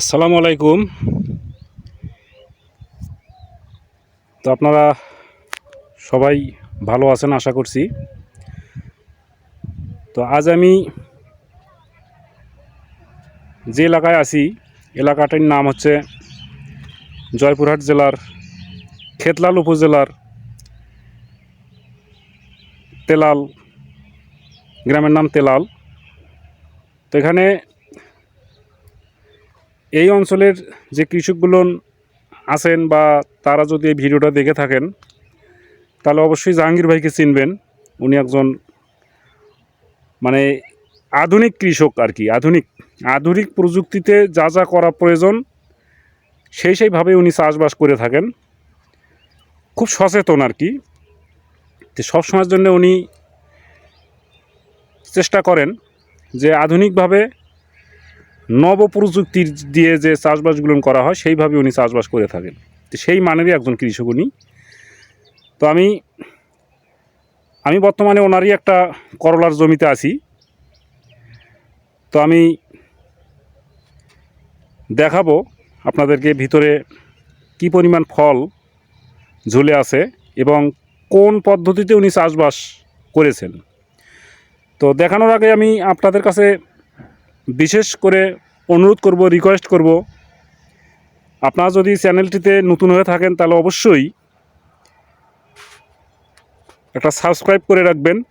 আসসালামু আলাইকুম। তো আপনারা সবাই ভালো আছেন, আশা করছি। তো আজ আমি যে এলাকায় আছি, এলাকাটির নাম হচ্ছে জয়পুরহাট জেলার খেতলাল উপজেলার তেলাল, গ্রামের নাম তেলাল। তো এখানে এই অঞ্চলের যে কৃষকগুলো আছেন বা তারা যদি এই ভিডিওটা দেখে থাকেন, তাহলে অবশ্যই জাহাঙ্গীর ভাইকে চিনবেন। উনি একজন মানে আধুনিক কৃষক আর কি, আধুনিক। আধুনিক প্রযুক্তিতে যা যা করা প্রয়োজন, সেই সেইভাবে উনি চাষবাস করে থাকেন। খুব সচেতন আর কি। তো সবসময়ের জন্য উনি চেষ্টা করেন যে আধুনিকভাবে নব প্রযুক্তির দিয়ে যে চাষবাসগুলো করা হয়, সেইভাবে উনি চাষবাস করে থাকেন। তো সেই মানেরই একজন কৃষক উনি। তো আমি আমি বর্তমানে ওনারই একটা করলার জমিতে আছি। তো আমি দেখাবো আপনাদেরকে ভিতরে কি পরিমাণ ফল ঝুলে আছে এবং কোন পদ্ধতিতে উনি চাষবাস করেছেন। তো দেখানোর আগে আমি আপনাদের কাছে বিশেষ করে অনুরোধ করব রিকোয়েস্ট করব, আপনারা যদি চ্যানেলটিতে নতুন হয়ে থাকেন, তাহলে অবশ্যই একটা সাবস্ক্রাইব করে রাখবেন।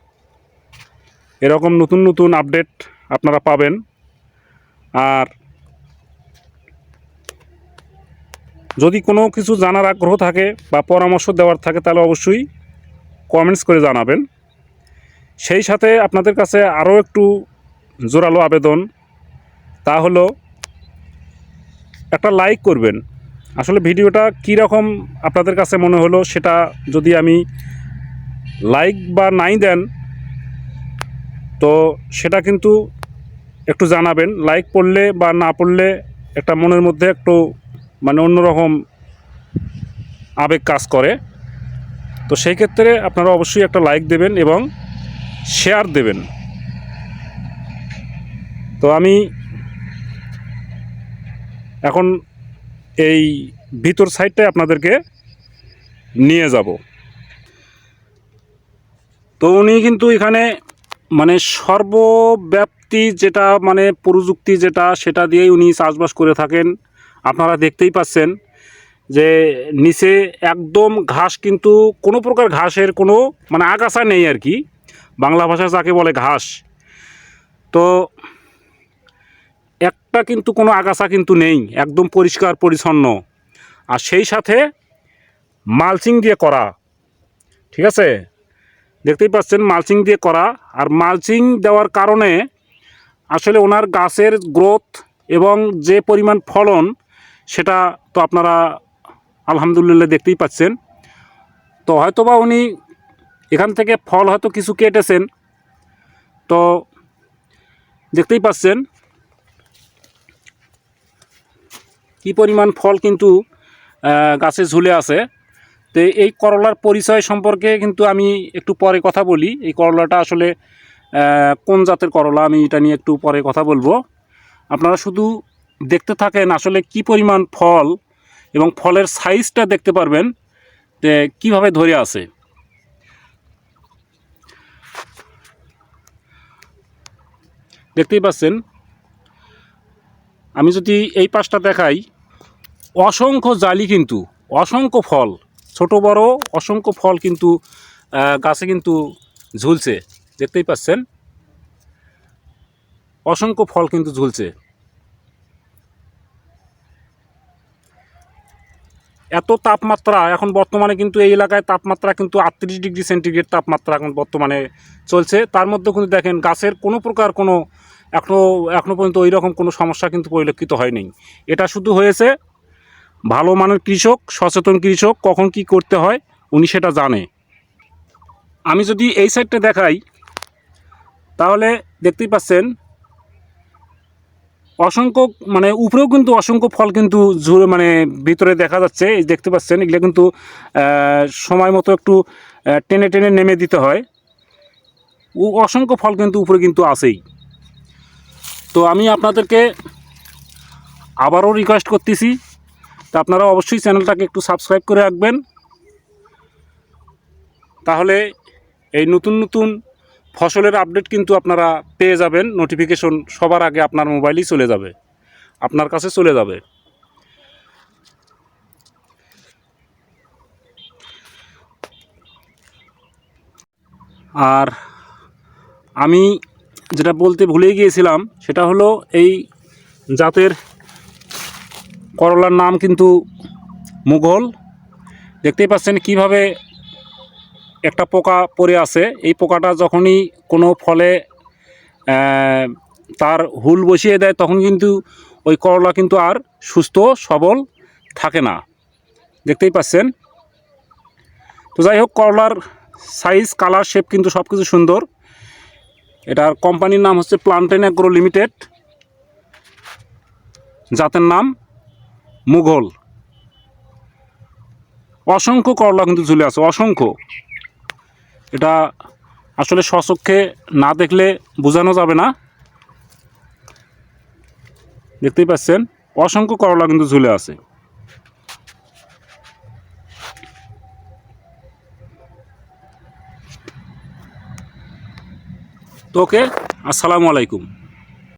এরকম নতুন নতুন আপডেট আপনারা পাবেন। আর যদি কোনো কিছু জানার আগ্রহ থাকে বা পরামর্শ দেওয়ার থাকে, তাহলে অবশ্যই কমেন্টস করে জানাবেন। সেই সাথে আপনাদের কাছে আরও একটু জোরালো আবেদন। তা হলো একটা লাইক করবেন। আসলে ভিডিওটা কী রকম আপনাদের কাছে মনে হলো সেটা যদি আমি লাইক বা নাই দেন, তো সেটা কিন্তু একটু জানাবেন। লাইক পড়লে বা না পড়লে একটা মনের মধ্যে একটু মানে অন্যরকম আবেগ কাজ করে। তো সেই ক্ষেত্রে আপনারা অবশ্যই একটা লাইক দেবেন এবং শেয়ার দেবেন। তো আমি এখন এই ভিতর সাইডটায় আপনাদেরকে নিয়ে যাব। তো উনি কিন্তু এখানে মানে সর্বব্যাপ্তি যেটা মানে প্রযুক্তি যেটা সেটা দিয়েই উনি চাষবাস করে থাকেন। আপনারা দেখতেই পাচ্ছেন যে নিচে একদম ঘাস কিন্তু কোনো প্রকার ঘাসের কোনো মানে আগাছা নেই আর কি। বাংলা ভাষায় যাকে বলে ঘাস। তো একটা কিন্তু কোনো আগাছা কিন্তু নেই, একদম পরিষ্কার, পরিচ্ছন্ন। আর সেই সাথে মালচিং দিয়ে করা, ঠিক আছে? দেখতেই পাচ্ছেন মালচিং দিয়ে করা। আর মালচিং দেওয়ার কারণে আসলে ওনার গাছের গ্রোথ এবং যে পরিমাণ ফলন, সেটা তো আপনারা আলহামদুলিল্লাহ দেখতেই পাচ্ছেন। তো হয়তোবা উনি এখান থেকে ফল হয়তো কিছু কেটেছেন। তো দেখতেই পাচ্ছেন কি পরিমাণ ফল কিন্তু গাছে ঝুলে আছে। তো এই করলার পরিচয় সম্পর্কে কিন্তু আমি একটু পরে কথা বলি। এই করলাটা আসলে কোন জাতের করলা, আমি এটা নিয়ে একটু পরে কথা বলব। আপনারা শুধু দেখতে থাকেন আসলে কি পরিমাণ ফল এবং ফলের সাইজটা দেখতে পারবেন যে কীভাবে ধরে আছে। দেখতেই পাচ্ছেন, আমি যদি এই পাশটা দেখাই অসংখ্য জালি কিন্তু, অসংখ্য ফল, ছোট, বড়, অসংখ্য ফল কিন্তু গাছে কিন্তু ঝুলছে। দেখতেই পাচ্ছেন? অসংখ্য ফল কিন্তু ঝুলছে। এত তাপমাত্রা, এখন বর্তমানে কিন্তু এই এলাকায় তাপমাত্রা কিন্তু আটত্রিশ ডিগ্রি সেন্টিগ্রেড তাপমাত্রা এখন বর্তমানে চলছে। তার মধ্যে কিন্তু দেখেন, গাছের কোনো প্রকার কোনো এখনও এখনও পর্যন্ত ওই রকম কোনো সমস্যা কিন্তু পরিলক্ষিত হয়নি। এটা শুধু হয়েছে ভালো মানের কৃষক, সচেতন কৃষক কখন কি করতে হয়, উনি সেটা জানে। আমি যদি এই সাইডটা দেখাই, তাহলে দেখতেই পাচ্ছেন, অসংখ্য মানে উপরেও কিন্তু অসংখ্য ফল কিন্তু জুড়ে মানে ভিতরে দেখা যাচ্ছে, এই দেখতে পাচ্ছেন, এগুলো কিন্তু সময় মতো একটু টেনে টেনে নেমে দিতে হয়। অসংখ্য ফল কিন্তু উপরে কিন্তু আছেই। তো আমি আপনাদেরকে আবারও রিকোয়েস্ট করতেছি তা আপনারা অবশ্যই চ্যানেলটাকে একটু সাবস্ক্রাইব করে রাখবেন। তাহলে এই নতুন নতুন ফসলের আপডেট কিন্তু আপনারা পেয়ে যাবেন। নোটিফিকেশন সবার আগে আপনার মোবাইলেই চলে যাবে, আপনার কাছে চলে যাবে। আর আমি যেটা বলতে ভুলে গিয়েছিলাম, সেটা হলো এই জাতের করলার নাম কিন্তু মুঘল। দেখতেই পাচ্ছেন কীভাবে একটা পোকা পড়ে আছে। এই পোকাটা যখনই কোনো ফলে তার হুল বসিয়ে দেয়, তখন কিন্তু ওই করলা কিন্তু আর সুস্থ, সবল থাকে না। দেখতেই পাচ্ছেন। তো যাই হোক, করলার সাইজ কালার শেপ কিন্তু সব কিছু সুন্দর। এটার কোম্পানির নাম হচ্ছে প্লান্টেন অ্যাগ্রো লিমিটেড জাতের নাম মুঘল। অসংখ্য করলা কিন্তু ঝুলে আছে, অসংখ্য। এটা আসলে স্বচক্ষে না দেখলে বোঝানো যাবে না। দেখতেই পাচ্ছেন, অসংখ্য করলা কিন্তু ঝুলে আছে। তো ওকে আসসালামু আলাইকুম।